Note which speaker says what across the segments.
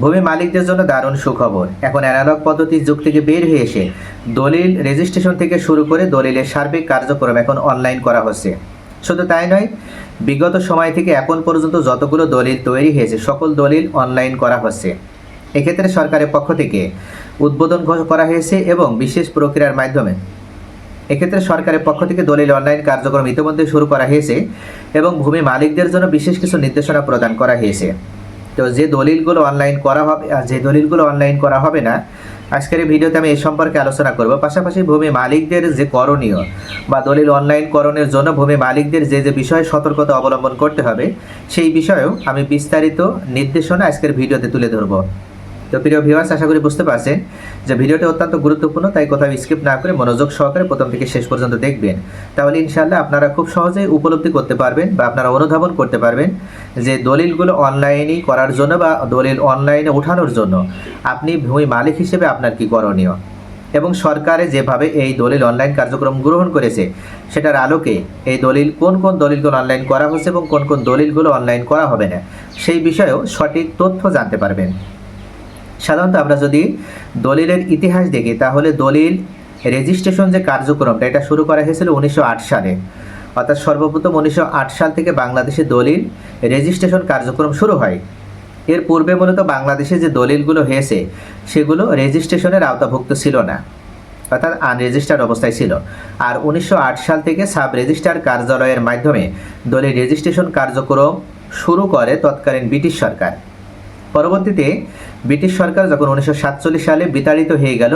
Speaker 1: ভূমি মালিকদের জন্য দারুণ সুখবর। এখন অ্যানালগ পদ্ধতির যুগ থেকে বের হয়ে এসে দলিল রেজিস্ট্রেশন থেকে শুরু করে দলিলের সার্বিক কার্যক্রম এখন অনলাইন করা হচ্ছে। শুধু তাই নয়, বিগত সময় থেকে এখন পর্যন্ত যতগুলো দলিল তৈরি হয়েছে, সকল দলিল অনলাইন করা হচ্ছে। এক্ষেত্রে সরকারের পক্ষ থেকে উদ্বোধন করা হয়েছে এবং বিশেষ প্রক্রিয়ার মাধ্যমে। এক্ষেত্রে সরকারের পক্ষ থেকে দলিল অনলাইন কার্যক্রম ইতিমধ্যে শুরু করা হয়েছে এবং ভূমি মালিকদের জন্য বিশেষ কিছু নির্দেশনা প্রদান করা হয়েছে। তো যে দলিলগুলো অনলাইন করা হবে আর যে দলিলগুলো অনলাইন করা হবে না, আজকের এই ভিডিওতে আমি এ সম্পর্কে আলোচনা করব। পাশাপাশি ভূমি মালিকদের যে করণীয় বা দলিল অনলাইন করণের জন্য ভূমি মালিকদের যে যে বিষয়ে সতর্কতা অবলম্বন করতে হবে, সেই বিষয়েও আমি বিস্তারিত নির্দেশনা আজকের ভিডিওতে তুলে ধরবো। তো প্রিয় ভিউয়ার্স আশা করি বুঝতে পারছেন যে ভিডিওটি অত্যন্ত গুরুত্বপূর্ণ, তাই কোথাও স্কিপ না করে মনোযোগ সহকারে প্রথম থেকে শেষ পর্যন্ত দেখবেন। তাহলে ইনশাআল্লাহ আপনারা খুব সহজেই উপলব্ধি করতে পারবেন বা আপনারা অনুধাবন করতে পারবেন যে দলিলগুলো অনলাইনই করার জন্য বা দলিল অনলাইনে ওঠানোর জন্য আপনি ভূমি মালিক হিসেবে আপনার কি করণীয়? এবং সরকারে যেভাবে এই দলিল অনলাইন কার্যক্রম গ্রহণ করেছে, সেটার আলোকে এই দলিল কোন কোন দলিলগুলো অনলাইন করা হচ্ছে এবং কোন কোন দলিলগুলো অনলাইন করা হবে না, সেই বিষয়েও সঠিক তথ্য জানতে পারবেন। সাধারণত আমরা যদি দলিলের ইতিহাস দেখি, তাহলে দলিল রেজিস্ট্রেশন যে কার্যক্রমটা, এটা শুরু করা হয়েছিল উনিশশো আট সালে। অর্থাৎ সর্বপ্রথম উনিশশো আট সাল থেকে বাংলাদেশে দলিল রেজিস্ট্রেশন কার্যক্রম শুরু হয়। এর পূর্বে মূলত বাংলাদেশে যে দলিলগুলো হয়েছে, সেগুলো রেজিস্ট্রেশনের আওতাভুক্ত ছিল না। অর্থাৎ আনরেজিস্টার্ড অবস্থায় ছিল। আর উনিশশো আট সাল থেকে সাব রেজিস্ট্রার কার্যালয়ের মাধ্যমে দলিল রেজিস্ট্রেশন কার্যক্রম শুরু করে তৎকালীন ব্রিটিশ সরকার। পরবর্তীতে ব্রিটিশ সরকার যখন উনিশশো সাতচল্লিশ সালে বিতাড়িত হয়ে গেল,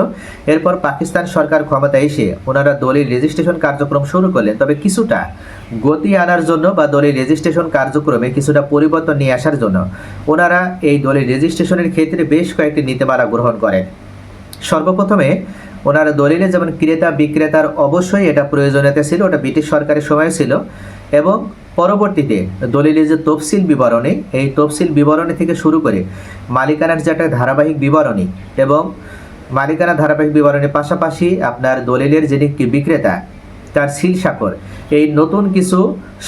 Speaker 1: এরপর পাকিস্তান সরকার ক্ষমতায় এসে ওনারা দলিল রেজিস্ট্রেশন কার্যক্রম শুরু করলেন। তবে কিছুটা গতি আনার জন্য বা দলিল রেজিস্ট্রেশন কার্যক্রমে কিছুটা পরিবর্তন নিয়ে আসার জন্য ওনারা এই দলিল রেজিস্ট্রেশনের ক্ষেত্রে বেশ কয়েকটি নীতিমালা গ্রহণ করেন। সর্বপ্রথমে ওনারা দলিলে যেমন ক্রেতা বিক্রেতার অবশ্যই এটা প্রয়োজনীয়তা ছিল, ওটা ব্রিটিশ সরকারের সময় ছিল। এবং পরবর্তীতে দলিলের যে তফসিল বিবরণী, এই তফসিল বিবরণী থেকে শুরু করে মালিকানার যে একটা ধারাবাহিক বিবরণী এবং মালিকানা ধারাবাহিক বিবরণীর পাশাপাশি আপনার দলিলের যিনি বিক্রেতা, তার সিল স্বাক্ষর, এই নতুন কিছু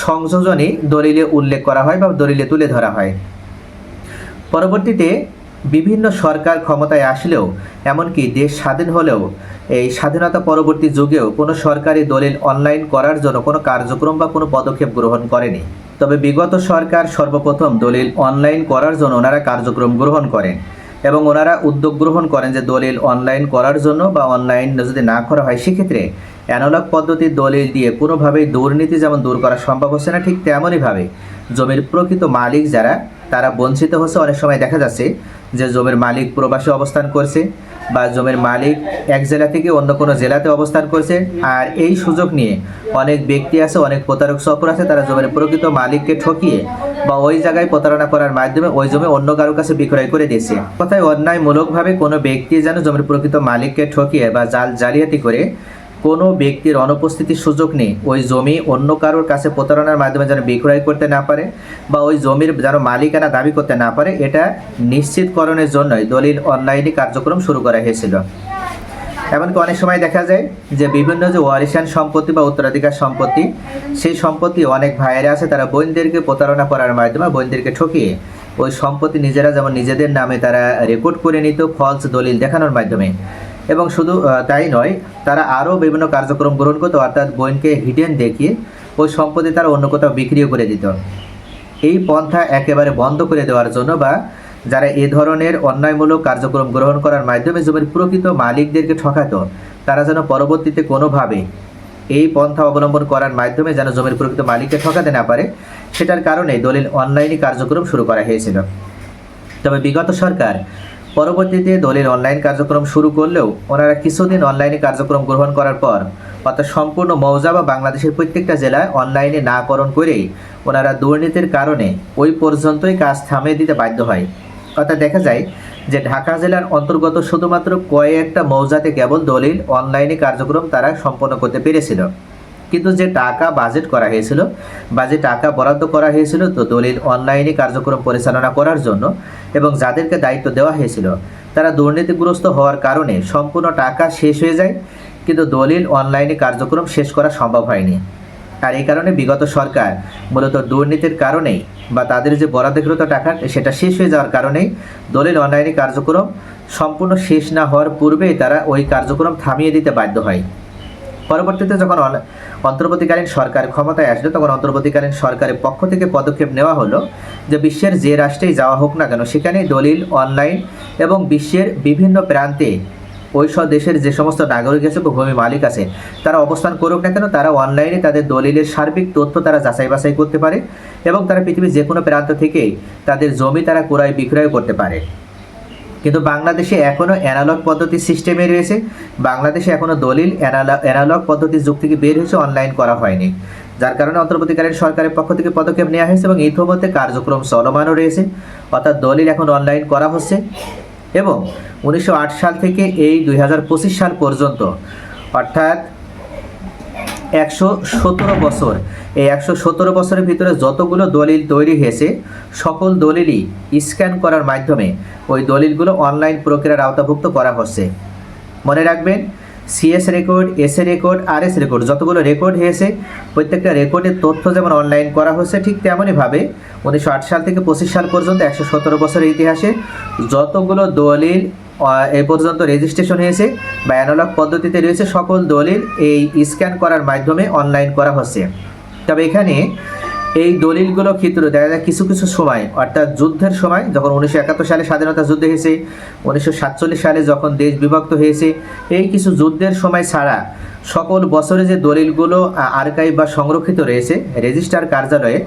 Speaker 1: সংযোজনই দলিলে উল্লেখ করা হয় বা দলিলে তুলে ধরা হয়। পরবর্তীতে বিভিন্ন সরকার ক্ষমতায় আসলেও, এমনকি দেশ স্বাধীন হলেও, এই স্বাধীনতা পরবর্তী যুগেও কোনো সরকারি দলিল অনলাইন করার জন্য কোনো কার্যক্রম বা কোনো পদক্ষেপ গ্রহণ করেনি। তবে বিগত সরকার সর্বপ্রথম দলিল অনলাইন করার জন্য ওনারা কার্যক্রম গ্রহণ করেন এবং ওনারা উদ্যোগ গ্রহণ করেন যে দলিল অনলাইন করার জন্য বা অনলাইন যদি না করা হয়, সেক্ষেত্রে অ্যানালগ পদ্ধতির দলিল দিয়ে কোনোভাবেই দুর্নীতি যেমন দূর করা সম্ভব হচ্ছে না, ঠিক তেমনইভাবে জমির প্রকৃত মালিক যারা তারা বঞ্চিত হচ্ছে অনেক সময় দেখা যাচ্ছে যে জমির মালিক প্রবাসী অবস্থান করছে বা জমির মালিক এক জেলা থেকে অন্য কোনো জেলাতে অবস্থান করছে। আর এই সুযোগ নিয়ে অনেক ব্যক্তি আছে, অনেক প্রতারক চক্র আছে, তারা জমির প্রকৃত মালিককে ঠকিয়ে বা ওই জায়গায় প্রতারণা করার মাধ্যমে ওই জমি অন্য কারও কাছে বিক্রয় করে দিয়েছে। কথায় অন্যায়মূলকভাবে কোনো ব্যক্তি যেন জমির প্রকৃত মালিককে ঠকিয়ে বা জাল জালিয়াতি করে কোনো ব্যক্তির অনুপস্থিতির সুযোগ নেই। ওই জমি অন্য কারোর কাছে প্রতারণার মাধ্যমে যেন বিক্রয় করতে না পারে বা ওই জমির যেন মালিকানা দাবি করতে না পারে, এটা নিশ্চিতকরণের জন্যই দলিল অনলাইনে কার্যক্রম শুরু করা হয়েছিল। এমনকি অনেক সময় দেখা যায় যে বিভিন্ন যে ওয়ারিশান সম্পত্তি বা উত্তরাধিকার সম্পত্তি, সেই সম্পত্তি অনেক ভাইয়েরা আছে, তারা বোনদেরকে প্রতারণা করার মাধ্যমে বোনদেরকে ঠকিয়ে ওই সম্পত্তি নিজেরা যেমন নিজেদের নামে তারা রেকর্ড করে নিত ফলস দলিল দেখানোর মাধ্যমে। এবং শুধু তাই নয়, তারা আরও বিভিন্ন কার্যক্রম গ্রহণ করতো, অর্থাৎ বোনকে হিডেন দেখিয়ে ওই সম্পত্তি তারা অন্য কোথাও বিক্রিও করে দিত। এই পন্থা একেবারে বন্ধ করে দেওয়ার জন্য বা যারা এ ধরনের অন্যায়মূলক কার্যক্রম গ্রহণ করার মাধ্যমে জমির প্রকৃত মালিকদেরকে ঠকাতো, তারা যেন পরবর্তীতে কোনোভাবে এই পন্থা অবলম্বন করার মাধ্যমে যেন জমির প্রকৃত মালিককে ঠকাতে না পারে, সেটার কারণে দলিল অনলাইনে কার্যক্রম শুরু করা হয়েছিল। তবে বিগত সরকার পরবর্তীতে দলিল অনলাইন কার্যক্রম শুরু করলেও ওনারা কিছুদিন অনলাইনে কার্যক্রম গ্রহণ করার পর, অর্থাৎ সম্পূর্ণ মৌজা বা বাংলাদেশের প্রত্যেকটা জেলায় অনলাইনে নাকরণ করেই ওনারা দুর্নীতির কারণে ওই পর্যন্তই কাজ থামিয়ে দিতে বাধ্য হয়। অর্থাৎ দেখা যায় যে ঢাকা জেলার অন্তর্গত শুধুমাত্র কয়েকটা মৌজাতে কেবল দলিল অনলাইনে কার্যক্রম তারা সম্পন্ন করতে পেরেছিল। কিন্তু যে টাকা বাজেট করা হয়েছিল বা যে টাকা বরাদ্দ করা হয়েছিল তো দলিল অনলাইনে কার্যক্রম পরিচালনা করার জন্য এবং যাদেরকে দায়িত্ব দেওয়া হয়েছিল, তারা দুর্নীতিগ্রস্ত হওয়ার কারণে সম্পূর্ণ টাকা শেষ হয়ে যায়, কিন্তু দলিল অনলাইনে কার্যক্রম শেষ করা সম্ভব হয়নি। আর এই কারণে বিগত সরকার মূলত দুর্নীতির কারণেই বা তাদের যে বরাদ্দকৃত টাকা, সেটা শেষ হয়ে যাওয়ার কারণেই দলিল অনলাইনে কার্যক্রম সম্পূর্ণ শেষ না হওয়ার পূর্বেই তারা ওই কার্যক্রম থামিয়ে দিতে বাধ্য হয়। পরবর্তীতে যখন অন- অন্তর্বর্তীকালীন সরকার ক্ষমতায় আসলো, তখন অন্তর্বর্তীকালীন সরকারের পক্ষ থেকে পদক্ষেপ নেওয়া হলো যে বিশ্বের যে রাষ্ট্রেই যাওয়া হোক না কেন সেখানে দলিল, অনলাইন এবং বিশ্বের বিভিন্ন প্রান্তে ওই সব দেশের যে সমস্ত নাগরিক আছে, ভূমি মালিক আছে, তারা অবস্থান করুক না কেন, তারা অনলাইনে তাদের দলিলের সার্বিক তথ্য তারা যাচাই বাছাই করতে পারে এবং তারা পৃথিবীর যে কোনো প্রান্ত থেকেই তাদের জমি তারা ক্রয় বিক্রয় করতে পারে। কিন্তু বাংলাদেশে এখনও অ্যানালগ পদ্ধতির সিস্টেমে রয়েছে। বাংলাদেশে এখনও দলিল অ্যানালগ পদ্ধতির যুগ থেকে বের হয়েছে অনলাইন করা হয়নি। যার কারণে অন্তর্বর্তীকালীন সরকারের পক্ষ থেকে পদক্ষেপ নেওয়া হয়েছে এবং ইতিমধ্যে কার্যক্রম চলমানও রয়েছে। অর্থাৎ দলিল এখন অনলাইন করা হচ্ছে এবং উনিশশো আট সাল থেকে এই দুই হাজার পঁচিশ সাল পর্যন্ত, অর্থাৎ একশো সতেরো বছর এই একশো সতেরো বছরের ভিতরে যতগুলো দলিল তৈরি হয়েছে, সকল দলিলই স্ক্যান করার মাধ্যমে ওই দলিলগুলো অনলাইন প্রক্রিয়ার আওতাভুক্ত করা হচ্ছে। মনে রাখবেন সিএস রেকর্ড এসএ রেকর্ড আর এস রেকর্ড যতগুলো রেকর্ড হয়েছে, প্রত্যেকটা রেকর্ডের তথ্য যেমন অনলাইন করা হচ্ছে, ঠিক তেমনইভাবে উনিশশো আট সাল থেকে পঁচিশ সাল পর্যন্ত একশো সতেরো বছরের ইতিহাসে যতগুলো দলিল এ পর্যন্ত রেজিস্ট্রেশন হয়েছে বা অ্যানালগ পদ্ধতিতে রয়েছে, সকল দলিল এই স্ক্যান করার মাধ্যমে অনলাইন করা হচ্ছে। তবে এখানে এই দলিলগুলো ক্ষেত্রে দেখা যায় কিছু কিছু সময়, অর্থাৎ যুদ্ধের সময়, যখন উনিশশো একাত্তর সালে স্বাধীনতা যুদ্ধ হয়েছে, উনিশশো সাতচল্লিশ সালে যখন দেশ বিভক্ত হয়েছে, এই কিছু যুদ্ধের সময় ছাড়া সকল বছরে যে দলিলগুলো আর্কাইভ বা সংরক্ষিত রয়েছে রেজিস্ট্রার কার্যালয়ে,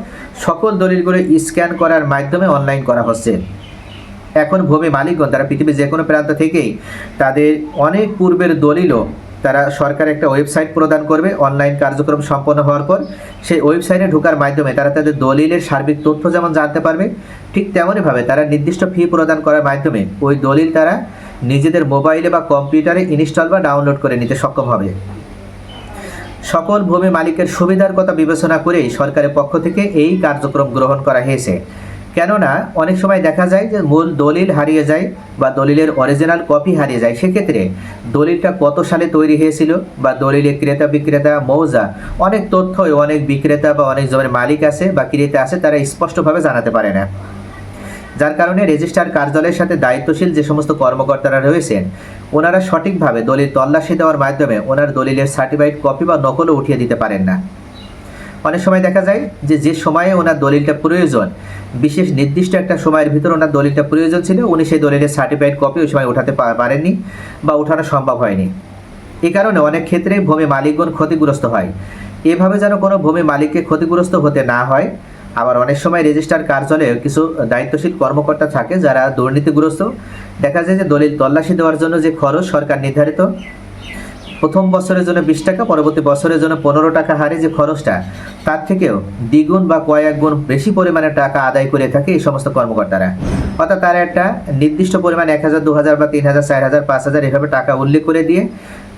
Speaker 1: সকল দলিলগুলো স্ক্যান করার মাধ্যমে অনলাইন করা হচ্ছে। এখন ভূমি মালিকগণ তারা পৃথিবীর যে কোনো প্রান্ত থেকেই তাদের অনেক পূর্বের দলিলও তারা সরকার একটা ওয়েবসাইট প্রদান করবে, অনলাইন কার্যক্রম সম্পন্ন হওয়ার পর সেই ওয়েবসাইটে ঢোকার মাধ্যমে তারা তাদের দলিলের সার্বিক তথ্য যেমন জানতে পারবে, ঠিক তেমনইভাবে তারা নির্দিষ্ট ফি প্রদান করার মাধ্যমে ওই দলিল তারা নিজেদের মোবাইলে বা কম্পিউটারে ইনস্টল বা ডাউনলোড করে নিতে সক্ষম হবে। সকল ভূমি মালিকের সুবিধার কথা বিবেচনা করেই সরকারের পক্ষ থেকে এই কার্যক্রম গ্রহণ করা হয়েছে। কেননা অনেক সময় দেখা যায় যে মূল দলিল হারিয়ে যায় বা দলিলের অরিজিনাল কপি হারিয়ে যায়। সেক্ষেত্রে দলিলটা কত সালে তৈরি হয়েছিল বা দলিলের ক্রেতা বিক্রেতা, মৌজা, অনেক তথ্য, অনেক বিক্রেতা বা অনেক জমির মালিক আছে বা ক্রেতা আছে, তারা স্পষ্টভাবে জানাতে পারে না। যার কারণে রেজিস্ট্রার কার্যালয়ের সাথে দায়িত্বশীল যে সমস্ত কর্মকর্তারা রয়েছেন, ওনারা সঠিকভাবে দলিল তল্লাশি দেওয়ার মাধ্যমে ওনার দলিলের সার্টিফাইড কপি বা নকলও উঠিয়ে দিতে পারেন না। অনেক সময় দেখা যায় যে যে সময়ে ওনার দলিলটা প্রয়োজন, বিশেষ নির্দিষ্ট একটা সময়ের ভিতর ওনার দলিলটা প্রয়োজন ছিল, উনি সেই দলিলের সার্টিফাইড কপি ওই সময় ওঠাতে পারেননি বা ওঠানো সম্ভব হয়নি। এ কারণে অনেক ক্ষেত্রে ভূমি মালিকগণ ক্ষতিগ্রস্ত হয়। এভাবে যেন কোনো ভূমি মালিককে ক্ষতিগ্রস্ত হতে না হয়, আবার অনেক সময় রেজিস্ট্রার কার্যালয়ে কিছু দায়িত্বশীল কর্মকর্তা থাকে যারা দুর্নীতিগ্রস্ত। দেখা যায় যে দলিল তল্লাশি দেওয়ার জন্য যে খরচ সরকার নির্ধারিত প্রথম বছরের জন্য বিশ টাকা, পরবর্তী বছরের জন্য পনেরো টাকা হারে যে খরচটা, তার থেকেও দ্বিগুণ বা কয়েক গুণ বেশি পরিমাণে টাকা আদায় করে থাকে এই সমস্ত কর্মকর্তারা। অর্থাৎ তারা একটা নির্দিষ্ট পরিমাণ এক হাজার, দু হাজার বা তিন হাজার, চার হাজার, পাঁচ হাজার এভাবে টাকা উল্লেখ করে দিয়ে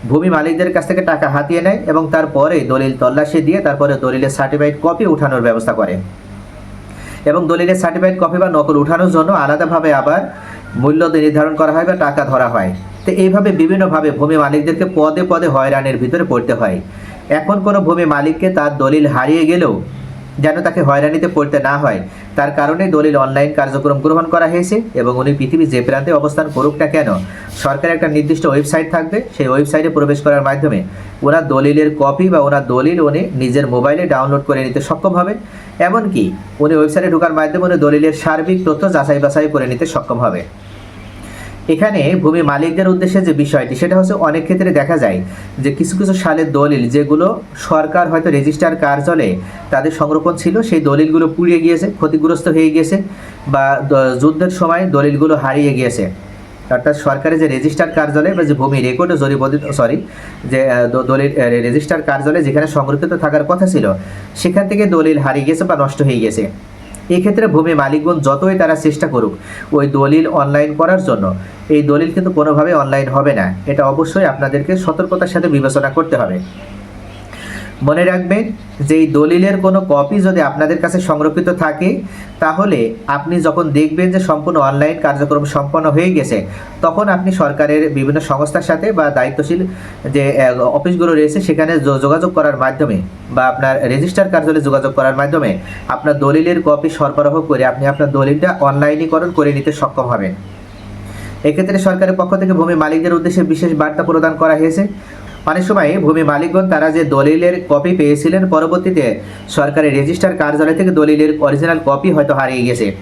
Speaker 1: ভূমি মালিকদের কাছ থেকে টাকা হাতিয়ে নেয় এবং তারপরে দলিল তল্লাশি দিয়ে তারপরে দলিলের সার্টিফাইড কপি উঠানোর ব্যবস্থা করে। এবং দলিলের সার্টিফাইড কপি বা নকল উঠানোর জন্য আলাদাভাবে আবার মূল্য নির্ধারণ করা হয় বা টাকা ধরা হয়। তো এইভাবে বিভিন্নভাবে ভূমি মালিকদেরকে পদে পদে হয়রানির ভিতরে পড়তে হয়। এখন কোনো ভূমি মালিককে তার দলিল হারিয়ে গেলেও যেন তাকে হয়রানিতে পড়তে না হয়। তার কারণে দলিল অনলাইন কার্যক্রম গ্রহণ করা হয়েছে এবং উনি পৃথিবীর যে প্রান্তে অবস্থান করুক না কেন সরকারের একটা নির্দিষ্ট ওয়েবসাইট থাকবে, সেই ওয়েবসাইটে প্রবেশ করার মাধ্যমে ওনার দলিলের কপি বা ওনার দলিল উনি নিজের মোবাইলে ডাউনলোড করে নিতে সক্ষম হবে, এমনকি উনি ওয়েবসাইটে ঢোকার মাধ্যমে উনি দলিলের সার্বিক তথ্য যাচাই বাছাই করে নিতে সক্ষম হবে। এখানে ভূমি মালিকদের উদ্দেশ্যে যে বিষয়টি সেটা হচ্ছে অনেক ক্ষেত্রে দেখা যায় যে কিছু কিছু সালের দলিল যেগুলো সরকার হয়তো রেজিস্ট্রার কার্যালয়ে তাদের সংরক্ষণ ছিল সেই দলিলগুলো পুড়িয়ে গিয়েছে ক্ষতিগ্রস্ত হয়ে গিয়েছে বা যুদ্ধের সময় দলিলগুলো হারিয়ে গিয়েছে। অর্থাৎ সরকারের যে রেজিস্ট্রার কার্যালয় বা যে ভূমি রেকর্ড ও সরি যে দলিল আহ, রেজিস্ট্রার কার্যালয় যেখানে সংরক্ষিত থাকার কথা ছিল সেখান থেকে দলিল হারিয়ে গেছে বা নষ্ট হয়ে গেছে এক্ষেত্রে ভূমি মালিকগণ যতই তারা চেষ্টা করুক, ওই দলিল অনলাইন করার জন্য। এই দলিল কিন্তু কোনোভাবে অনলাইন হবে না। এটা অবশ্যই আপনাদেরকে সতর্কতার সাথে বিবেচনা করতে হবে। মনে রাখবেন যে এই দলিলের কোনো কপি যদি আপনাদের কাছে সংরক্ষিত থাকে, তাহলে আপনি যখন দেখবেন যে সম্পূর্ণ অনলাইন কার্যক্রম সম্পন্ন হয়ে গেছে, তখন আপনি সরকারের বিভিন্ন সংস্থার সাথে বা দায়িত্বশীল যে অফিসগুলো রয়েছে, সেখানে যোগাযোগ করার মাধ্যমে বা আপনার রেজিস্টার কার্যালয়ে যোগাযোগ করার মাধ্যমে আপনার দলিলের কপি সরবরাহ করে আপনি আপনার দলিলটা অনলাইনীকরণ করে নিতে সক্ষম হবেন। এক্ষেত্রে সরকারের পক্ষ থেকে ভূমি মালিকদের উদ্দেশ্যে বিশেষ বার্তা প্রদান করা হয়েছে। অনেক সময় ভূমি মালিকগণ তারা যে দলিলের কপি পেয়েছিলেন পরবর্তীতে সরকারের রেজিস্টার কার্যালয় থেকে দলিলের অরিজিনাল কপি হয়তো হারিয়ে গেছে।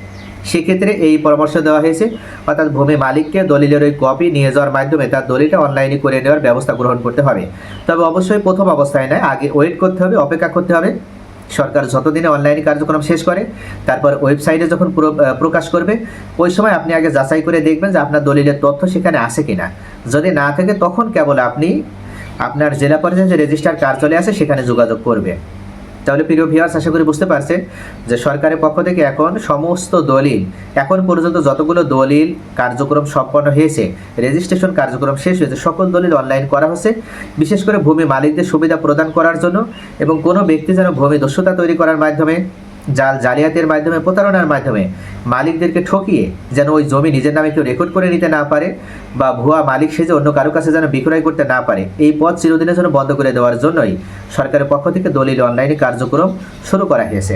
Speaker 1: সেক্ষেত্রে এই পরামর্শ দেওয়া হয়েছে, অর্থাৎ ভূমি মালিককে দলিলের ওই কপি নিয়ে যাওয়ার মাধ্যমে তার দলিলটা অনলাইনে করে নেওয়ার ব্যবস্থা গ্রহণ করতে হবে। তবে অবশ্যই প্রথম অবস্থায় নয়, আগে ওয়েট করতে হবে, অপেক্ষা করতে হবে। সরকার যতদিনে অনলাইনে কার্যক্রম শেষ করে, তারপর ওয়েবসাইটে যখন পুরো- প্রকাশ করবে, ওই সময় আপনি আগে যাচাই করে দেখবেন যে আপনার দলিলের তথ্য সেখানে আছে কিনা। যদি না থাকে, তখন কেবল আপনি আপনার জেলা পর্যায়ে যে রেজিস্ট্রার কার্যালয় আছে সেখানে যোগাযোগ করবে। তাহলে প্রিয় ভিউয়ার্স আশা করি বুঝতে পারছেন যে সরকারের পক্ষ থেকে এখন সমস্ত দলিল, এখন পর্যন্ত যতগুলো দলিল কার্যক্রম সম্পন্ন হয়েছে রেজিস্ট্রেশন কার্যক্রম শেষ হয়েছে, সকল দলিল অনলাইন করা হয়েছে বিশেষ করে ভূমি মালিকদের সুবিধা প্রদান করার জন্য এবং কোনো ব্যক্তি যেন ভূমি দস্যুতা তৈরি করার মাধ্যমে জাল জালিয়াতের মাধ্যমে, প্রতারণার মাধ্যমে মালিকদেরকে ঠকিয়ে যেন ওই জমি নিজের নামে কেউ রেকর্ড করে নিতে না পারে বা ভুয়া মালিক সেজে অন্য কারও কাছে যেন বিক্রয় করতে না পারে। এই পথ চিরদিনের জন্য বন্ধ করে দেওয়ার জন্যই সরকারের পক্ষ থেকে দলিল অনলাইনে কার্যক্রম শুরু করা হয়েছে।